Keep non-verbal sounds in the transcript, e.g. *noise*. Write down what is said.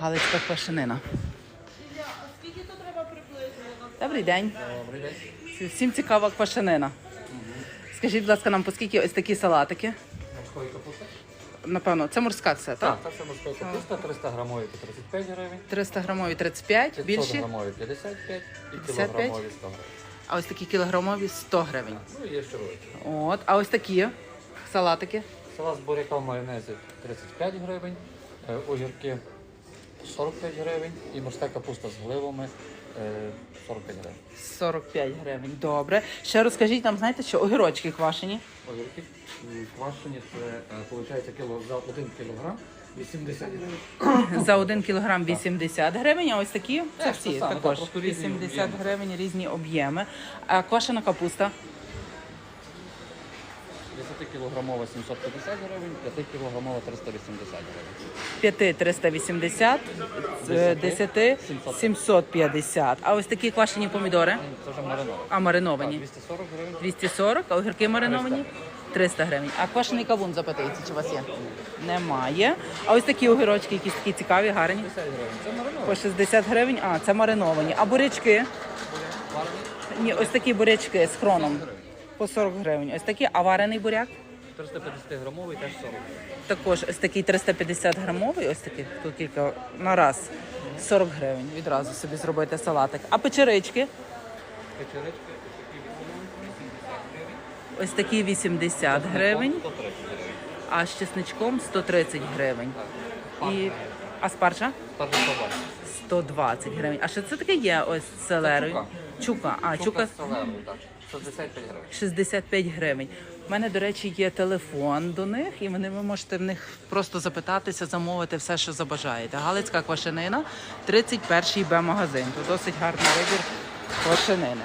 Галицька квашенина. Скільки то треба приблизно? Добрий день. Добрий день. Всім цікава квашенина. Скажіть, будь ласка, нам по скільки ось такі салатики? Морської капусти? Напевно, це морська це, так? Так, це морської капуста, 300 грамові по 35 гривень, 300 грамові 35, 500 більші, грамові 55 і 55? кілограмові 100 гривень. а ось такі кілограмові 100 гривень. Ну і є ще великі. От, а ось такі салатики. Салат з буряка в майонезі 35 гривень, е, огірки 45 гривень і морська капуста з гливами е, 45 гривень. 45 гривень. Добре. Ще розкажіть нам, знаєте, що огірочки квашені. Огірки м, квашені, це виходить кіло, за 1 кілограм 80 гривень. *clears throat* За 1 кілограм 80 гривень, а ось такі це Теж всі саме, також так, просто різні 80 об'єми. гривень, різні об'єми. А квашена капуста 10 кілограмова 750 гривень, 5 кілограмова 380 гривень. 5 380, е, 10 750. А ось такі квашені помідори, Це вже мариновано. а мариновані. 240 гривень. 240, а огірки мариновані 300 гривень. А квашений кавун запитається, чи у вас є? Немає. А ось такі огірочки, якісь такі цікаві, гарні. 50 гривень. Це мариновано. По 60 гривень, а це мариновані. А бурячки? Ні, ось такі бурячки з хроном. По 40 гривень. Ось такі, а варений буряк? 350 грамовий теж 40 гривень. Також ось такий 350 грамовий, ось такий, тут кілька на раз. 40 гривень. Відразу собі зробити салатик. А печерички? Печерички Ось такі 80 гривень, 130 гривень. а з чесничком 130 гривень. І а спаржа? Старший товар. 120 гривень. А що це таке є ось з селерою? чука. Чука. А, чука з селерою, так. 65 гривень. 65 гривень. У мене, до речі, є телефон до них, і вони ви можете в них просто запитатися, замовити все, що забажаєте. Галицька квашенина, 31-й Б магазин. Тут досить гарний вибір квашенини.